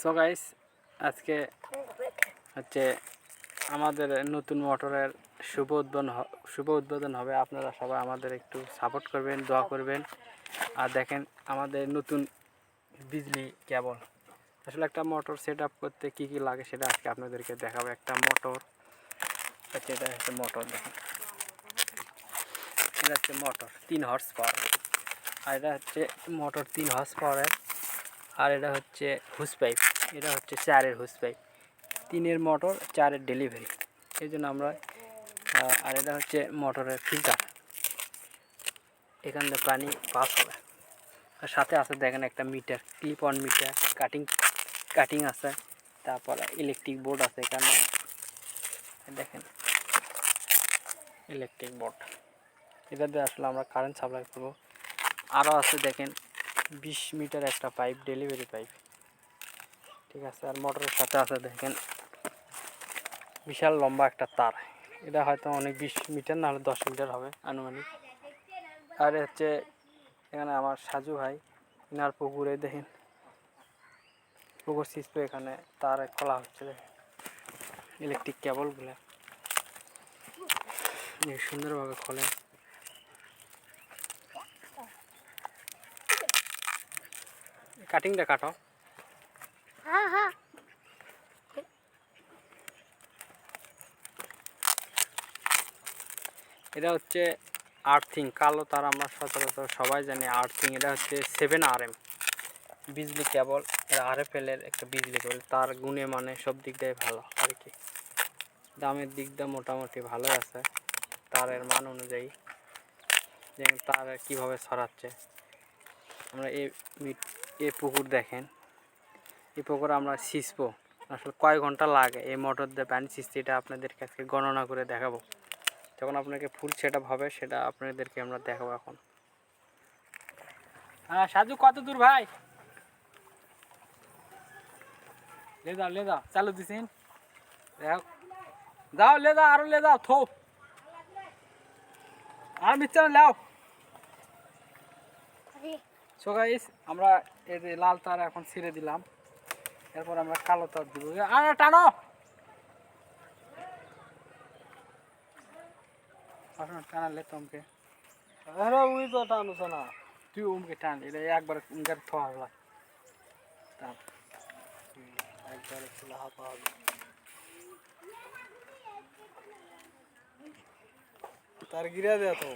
So guys আজকে হচ্ছে আমাদের নতুন মোটরের শুভ উদ্বোধন শুভ উদ্বোধন হবে। আপনারা সবাই আমাদের একটু সাপোর্ট করবেন, দোয়া করবেন। আর দেখেন আমাদের নতুন বিজলি কেবল। আসলে একটা মোটর সেট করতে কী কী লাগে সেটা আজকে আপনাদেরকে দেখাবো। একটা মোটর হচ্ছে এটা হচ্ছে মোটর দেখেন। এটা হচ্ছে মোটর তিন হর্স পাওয়ার আর এটা হচ্ছে মোটর তিন হর্স পাওয়ারের আর এটা হচ্ছে হুস পাইপ। এটা হচ্ছে চারের হুস পাইপ। তিনের মোটর, চারের ডেলিভারি। এই জন্য আমরা আর এটা হচ্ছে মোটরের ফিল্টার এখান থেকে পানি পাস হবে। আর সাথে আছে দেখেন একটা meter clip on meter cutting cutting আছে। তারপর ইলেকট্রিক বোর্ড আছে এখানে। দেখেন ইলেকট্রিক বোর্ড এটা দিয়ে আসলে আমরা কারেন্ট সাপ্লাই করব। আরও আছে দেখেন বিশ মিটার একটা পাইপ ডেলিভারি পাইপ ঠিক আছে, আর মোটরের সাথে আছে দেখেন, বিশাল লম্বা একটা তার। এটা হয়তো অনেক বিশ মিটার না হলে দশ মিটার হবে আনুমানিক। আর হচ্ছে এখানে আমার সাজু ভাই, ইনার পুকুরে দেখেন, পুকুর সিস্প এখানে তার খোলা হচ্ছে দেখেন ইলেকট্রিক কেবলগুলো সুন্দরভাবে খোলে। কাটিংটা কাটো। হ্যাঁ হ্যাঁ। এটা হচ্ছে আর্থিং কালো তার আমরা সচরাচর সবাই জানি আর্থিং। এটা হচ্ছে সেভেন আর এম বিজলি কেবল এটা আর এফ এর একটা বিজলি কেবল। তার গুণে মানে সব দিক দিয়ে ভালো আর কি। দামের দিক দিয়ে মোটামুটি ভালো আছে। তারের মান অনুযায়ী যেমন তার কীভাবে ছড়াচ্ছে। আমরা এই মিট- এই পুকুর দেখেন। এই পুকুরে আমরা সিঁচবো। আসলে কয় ঘণ্টা লাগে এই মোটর দিয়ে পানি সিঁচতে, এটা আপনাদের কাছে গণনা করে দেখাবো। যখন আপনাকে ফুল সেট হবে, সেটা আপনাদেরকে আমরা দেখাবো এখন। হ্যাঁ সাজু, কত দূর ভাই? লে দাও লে চালু দিছেন? যাও। লে আরও লে দাও থো। আর মিচ্ছানে লাও। সো গাইস আমরা যে লাল তার এখন ছিঁড়ে দিলাম। এরপর আমরা কালো তার দিব। আর টানো! টানালে তোমকে। আরে উই তো টানুছ না। তুই উমকে টান এটা একবার উমকার থা হলা। টান। একবারে খোলা হবে তার গিরা দে তো।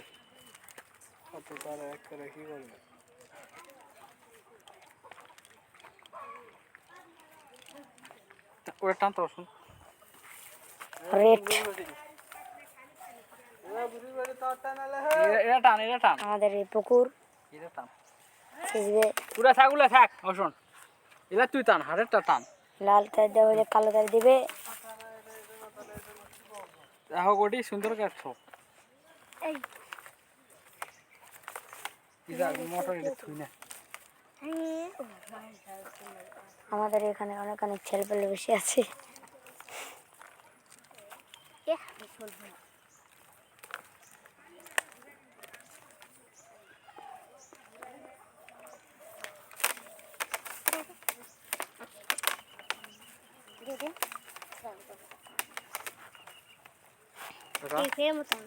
কত তার এক করে কি করবে? ওটা টান তো শুন রেট এটা টান এটা টান। আমাদের এই পুকুর। এটা টান। পুরা থাকলে থাক। অশুন এটা তুই টান হাড়েরটা টান। লাল তার হলে কালো তার দিবে। দেখো গোটি সুন্দর কাটছো। মোটর এটা থুই না। আমাদের এখানে অনেক অনেক ছেলে পেলে বসে আছে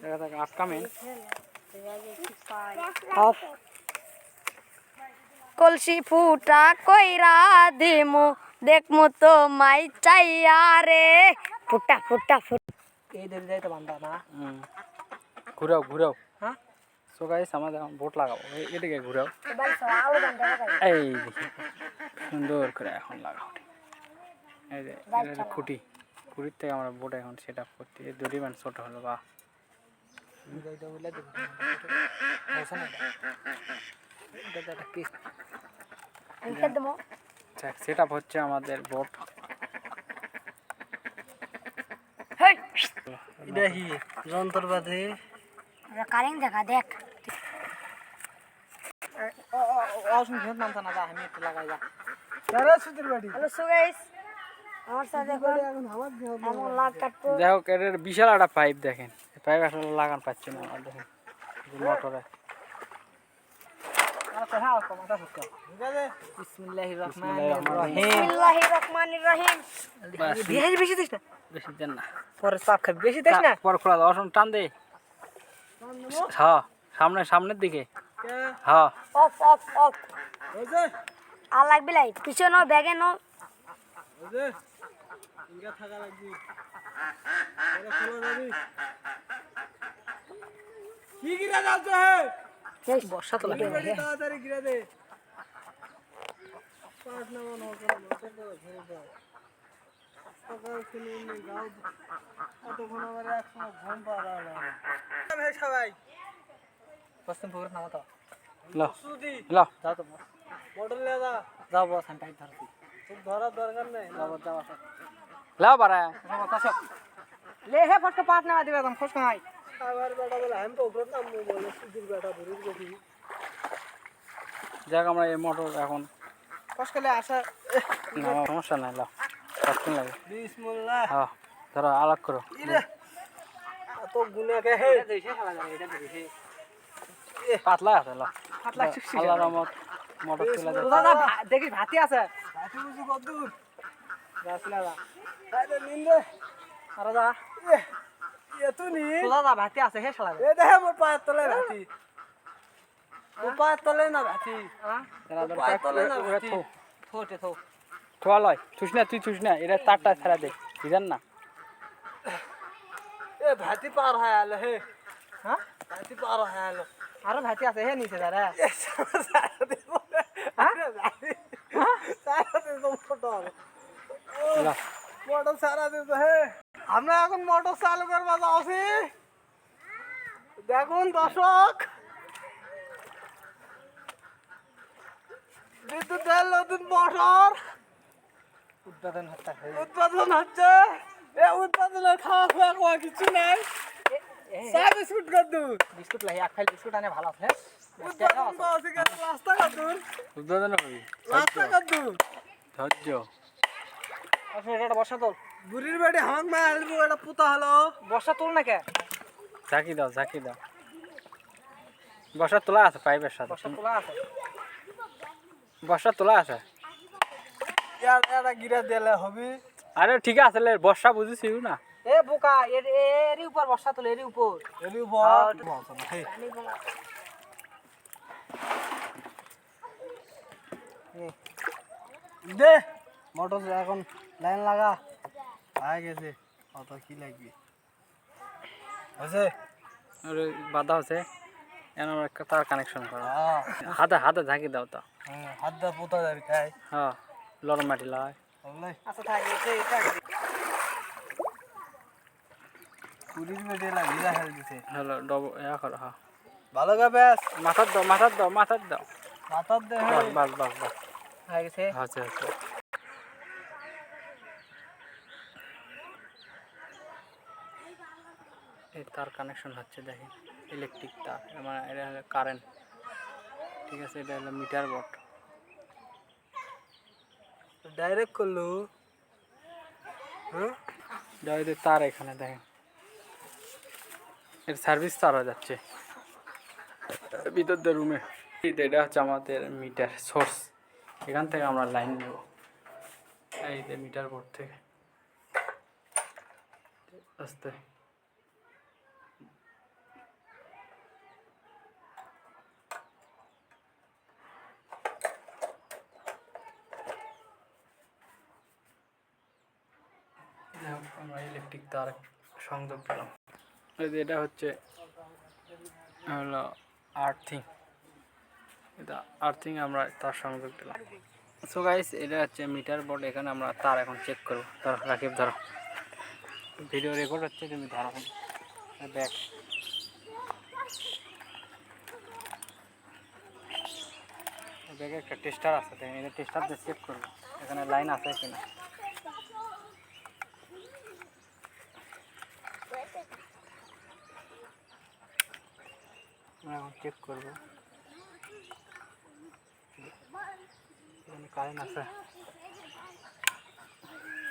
এটা থাকে আপকামিং অফ কলসি ফুটা কইরা দিমু। দেখমু তো মাই চাইয়া রে। ফুটা ফুটা ফুটা। এই দেরি যাইতে বান্ধা না। ঘুরাও ঘুরাও। হ্যাঁ? সো গাইস আমাদের ভোট লাগাবো। এদিকে ঘুরাও। এই সুন্দর করে এখন লাগাও। এই যে এটা খুঁটি। খুঁটির থেকে আমরা বোট এখন সেট আপ করতে এই দুটি মান ছোট হলো বা সেট আপ হচ্ছে আমাদের বোট দেখি যন্ত্রপাতি। কারেন্ট দেখা দেখ। অসুন খেত নামতা না যা আমি একটু লাগাই যা। আরে সুতির বাড়ি। হ্যালো সো গাইস আমার সাথে এখন এখন আমার দেহ এমন লাগ কাটবো যাই এর বিশাল একটা পাইপ দেখেন। পাইপ আসলে লাগান পাচ্ছি না দেখেন। মোটরে সামনে সামনের দিকে। হ্যাঁ অফ অফ অফ। আর লাগবে লাই পিছনে ব্যাগে নো কি গিরা যাচ্ছে এই, বর্ষা তো লাগে তাড়াতাড়ি গিরে দে। পাঁচ নাম্বার নকর নকর ঘুরে দাও সকাল শুনে এমনি গাও এতক্ষণ আমার একসময় ঘুম পাড়া ভাই সবাই? পশ্চিম পুকুর নামা তো। লো সুদি লো। যাও তো মডেল লেদা যাও বস আমি টাইট ধরছি। খুব ধরার দরকার নেই। যাও বস যাও লো বারা লে হে ফটকে পাট নামা দিবে একদম ফসকা নাই। আবার বেটা বলে আমি তো বলে সুদির বেটা ধরে গেছি যাক আমরা এই মোটর এখন ফসকালে আসা না সমস্যা নাই লো কতক্ষণ লাগে। বিসমুল্লাহ। হ্যাঁ ধরো আলাগ করো। হে। পাতলা আছে লো পাতলা শিখছি। আল্লাহ রহমত মোটর চলে দাদা দেখি ভাতি আছে। ভাতি বুঝি কদ্দুর রাসলা দা আরে নিন্দে আরে দা এত নি তো দাদা ভাতি আছে হে খেলা এ দেখে মোর পায়ের তলে ভাতি মোর পায়ের তলে না ভাতি পায়ের তলে না ভাতি থোটে থো। থোয়া লয়। থুস না তুই থুস না? এটা তারটা ছেড়া দে। বুঝেন না? এ ভাতি পার হয়ে আলো হে। হ্যাঁ ভাতি পার হয়ে আলো। আরও ভাতি আছে হে নিচে দাঁড়া সারা সারা দিব হে। আমরা এখন মোটর চালকের করবা আছি। দেখুন দর্শক। বিদ্যুতের নতুন মোটর। উদ্বোধন হত্যা উৎপাদন হচ্ছে। এ উৎপাদনের খাওয়া খাওয়া খাওয়া কিছু নাই। চা বিস্কুট বিস্কুট লাই এক ফাইল বিস্কুট আনে ভালো আছে। উৎপাদন পাওয়া গেছে রাস্তা ধৈর্য। আসলে এটা বর্ষা তোল বুড়ির বাড়ি হাঁক মা আলবো এটা পুতা হলো। বর্ষা তোল না কে? ঝাঁকি দাও ঝাঁকি দাও। বর্ষা তোলা আছে পাইপের সাথে। বর্ষা তোলা আছে। বর্ষা তোলা আছে। ইয়ার এটা গিরা দিলে হবে। আরে ঠিক আছে লে, বর্ষা বুঝেছি না? এ বোকা এর এরই উপর বর্ষা তোল এরই উপর। এলি বল দে মোটর এখন লাইন লাগা। আয় গেছে। কত কি লাগবে? আছে? ওর বাধা আছে। এখন আমরা একটা তার কানেকশন করো। হ্যাঁ। হাতে হাতে ঝাঁকি দাও তো। হ্যাঁ, হাত দা পুতা যাবে খাই হ্যাঁ লরম মাটি লাগাই বললে? আচ্ছা থাক এটা এটা পুরীর বেটে লাগি রাখাল দিছে। হলো ডবল ইয়া করো হ্যাঁ। ভালো গা ব্যাস। মাথার দাও মাথার দাও মাথার দাও। মাথার দে বাস বাস বাস বাস। হয়ে গেছে। আছে আছে। তার কানেকশন হচ্ছে, দেখেন ইলেকট্রিক তার মানে এটা হলো কারেন্ট ঠিক আছে, এটা হলো মিটার বোর্ড ডাইরেক্ট করল হ্যাঁ? তার এখানে, দেখেন। এর সার্ভিস তার হয়ে যাচ্ছে। ভিতর দিয়ে রুমে এটা হচ্ছে আমাদের মিটার সোর্স এখান থেকে আমরা লাইন নেব। এই মিটার বোর্ড থেকে। আস্তে। আমরা ইলেকট্রিক তার সংযোগ পেলাম। এটা হচ্ছে, হলো আর্থিং এটা আর্থিং আমরা তার সংযোগ দিলাম সো গাইস এটা হচ্ছে মিটার বোর্ড এখানে আমরা তার এখন চেক করব। ধরো রাকিব ধরো। ভিডিও রেকর্ড হচ্ছে তুমি ধরো ব্যাক ব্যাগে একটা টেস্টার আছে এটা টেস্টার দিয়ে চেক করব। এখানে লাইন আছে কিনা? এখন চেক করব। কারেন্ট আছে।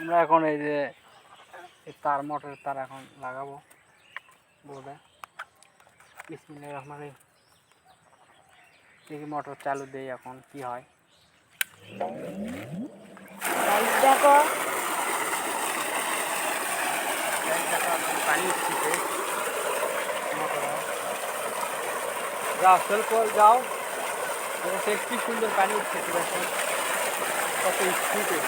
আমরা এখন এই যে এই তার মোটরের তার এখন লাগাবো বোর্ডে। বিসমিল্লাহির রহমানির রহিম। দেখি মোটর চালু দেই এখন কি হয়। দেখো। পানি মোটরে যাও করে যাও। দেখো কি সুন্দর পানি উঠছে কত স্পিডে